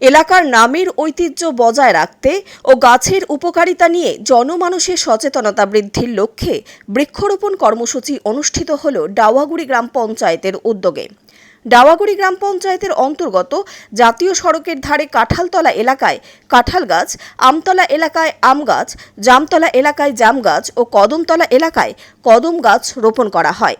এলাকার নামের ঐতিহ্য বজায় রাখতে ও গাছের উপকারিতা নিয়ে জনমানুষের সচেতনতা বৃদ্ধির লক্ষ্যে বৃক্ষরোপণ কর্মসূচি অনুষ্ঠিত হল ডাওয়াগুড়ি গ্রাম পঞ্চায়েতের উদ্যোগে। ডাওয়াগুড়ি গ্রাম পঞ্চায়েতের অন্তর্গত জাতীয় সড়কের ধারে কাঁঠালতলা এলাকায় কাঁঠাল গাছ, আমতলা এলাকায় আম গাছ, জামতলা এলাকায় জাম গাছ ও কদমতলা এলাকায় কদম গাছ রোপণ করা হয়।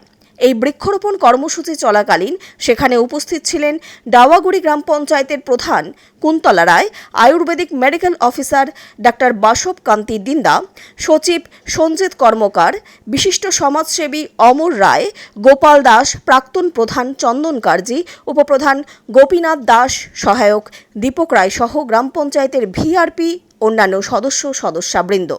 এই বৃক্ষরোপণ কর্মসূচি চলাকালীন সেখানে উপস্থিত ছিলেন ডাওয়াগুড়ি গ্রাম পঞ্চায়েতের প্রধান Kuntala Roy, ayurvedic medical officer doctor Basab Kanti Dinda, সচিব সঞ্জিত কর্মকার, বিশিষ্ট সমাজসেবী অমর রায়, গোপাল দাস, প্রাক্তন প্রধান চন্দন কার্জি, উপপ্রধান গোপীনাথ দাস, সহায়ক দীপক রায় সহ গ্রাম পঞ্চায়েতের ভিআরপি, অন্যান্য সদস্য সদস্যাবৃন্দ।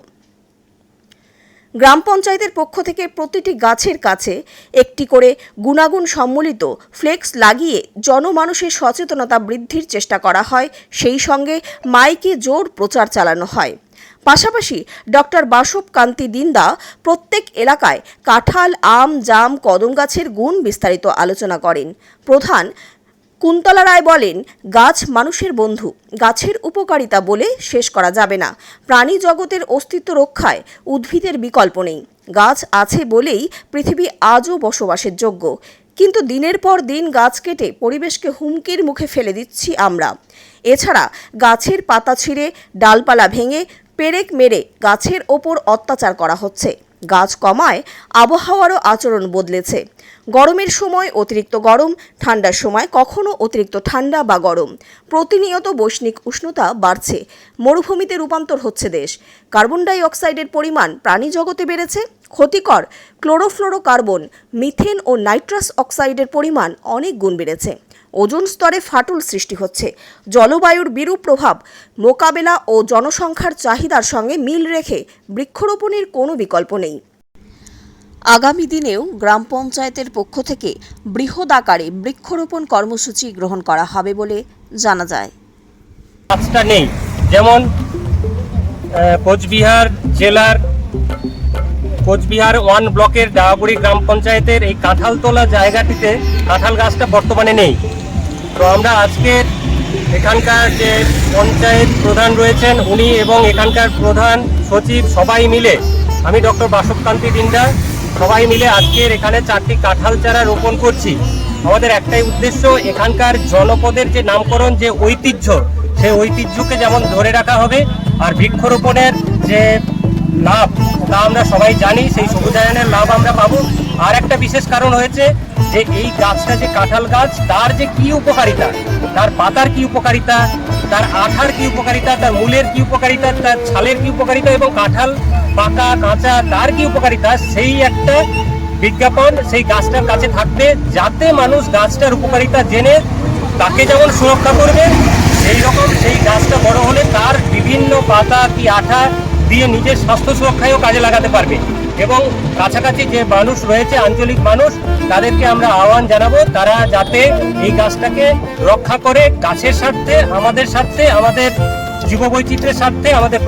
গ্রাম পঞ্চায়েতের পক্ষ থেকে প্রতিটি গাছের কাছে একটি করে গুণাগুণ সম্মিলিত ফ্লেক্স লাগিয়ে জনমানুষের সচেতনতা বৃদ্ধির চেষ্টা করা হয়। সেই সঙ্গে মাইকে জোর প্রচার চালানো হয়। পাশাপাশি ডক্টর বাসব কান্তি দিন্দা প্রত্যেক এলাকায় কাঁঠাল, আম, জাম, কদম গাছের গুণ বিস্তারিত আলোচনা করেন। প্রধান কুন্তলা রায় বলেন, গাছ মানুষের বন্ধু, গাছের উপকারিতা বলে শেষ করা যাবে না। প্রাণী জগতের অস্তিত্ব রক্ষায় উদ্ভিদের বিকল্প নেই। গাছ আছে বলেই পৃথিবী আজও বসবাসের যোগ্য। কিন্তু দিনের পর দিন গাছ কেটে পরিবেশকে হুমকির মুখে ফেলে দিচ্ছি আমরা। এছাড়া গাছের পাতা ছিঁড়ে, ডালপালা ভেঙে, পেরেক মেরে গাছের ওপর অত্যাচার করা হচ্ছে। গাছ কমায়, আবহাওয়ারও আচরণ বদলেছে। গরমের সময় অতিরিক্ত গরম, ঠান্ডার সময় কখনো অতিরিক্ত ঠান্ডা বা গরম। প্রতিনিয়ত বৈষ্ণিক উষ্ণতা বাড়ছে, মরুভূমিতে রূপান্তর হচ্ছে দেশ। কার্বন ডাই অক্সাইডের পরিমাণ প্রাণী জগতে বেড়েছে, ক্ষতিকর ক্লোরোফ্লোরোকার্বন, মিথেন ও নাইট্রাস অক্সাইডের পরিমাণ অনেক গুণ বেড়েছে। ওজোন স্তরে ফাটল সৃষ্টি হচ্ছে। জলবায়ুর বিরূপ প্রভাব মোকাবেলা ও জনসংখ্যার চাহিদার সঙ্গে মিল রেখে বৃক্ষরোপণের কোনো বিকল্প নেই। আগামী দিনেও গ্রাম পঞ্চায়েতের পক্ষ থেকে বৃহৎ আকারে বৃক্ষরোপণ কর্মসূচি গ্রহণ করা হবে বলে জানা যায়। গাছটা নেই। যেমন কোচবিহার জেলার, কোচবিহার ওয়ান ব্লকের ডাওয়াগুড়ি গ্রাম পঞ্চায়েতের এই কাঁঠালতলা জায়গাটিতে কাঁঠাল গাছটা বর্তমানে নেই। তো আমরা আজকে এখানকার যে পঞ্চায়েত প্রধান রয়েছেন, উনি এবং এখানকার প্রধান সচিব সবাই মিলে, আমি ডক্টর বাসবকান্তি দিন্দা সবাই মিলে আজকের এখানে চারটি কাঁঠাল চারা রোপণ করছি। আমাদের একটাই উদ্দেশ্য, এখানকার জনপদের যে নামকরণ, যে ঐতিহ্য, সেই ঐতিহ্যকে যেমন ধরে রাখা হবে, আর বৃক্ষরোপণের যে লাভ, তা আমরা সবাই জানি, সেই সবুজায়নের লাভ আমরা পাবো। আর একটা বিশেষ কারণ হয়েছে যে এই গাছটা যে কাঁঠাল গাছ, তার যে কি উপকারিতা? তার পাতার কি উপকারিতা? তার আঠার কি উপকারিতা? তার মূলের কি উপকারিতা? তার ছালের কি উপকারিতা? এবং কাঁঠাল, পাকা, কাঁচা, তার কি উপকারিতা? সেই একটা বিজ্ঞাপন সেই গাছটার কাছে থাকবে যাতে মানুষ গাছটার উপকারিতা জেনে তাকে যেমন সুরক্ষা করবে, সেই রকম সেই গাছটা বড় হলে তার বিভিন্ন পাতা কি আঠা দিয়ে নিজের স্বাস্থ্য সুরক্ষায়ও কাজে লাগাতে পারবে। এবং কাছাকাছি যে মানুষ রয়েছে, আঞ্চলিক মানুষ, তাদেরকে আমরা আহ্বান জানাব, তারা যাতে এই গাছটাকে রক্ষা করে, গাছের স্বার্থে, আমাদের স্বার্থে, আমাদের জীববৈচিত্র্যের স্বার্থে, আমাদের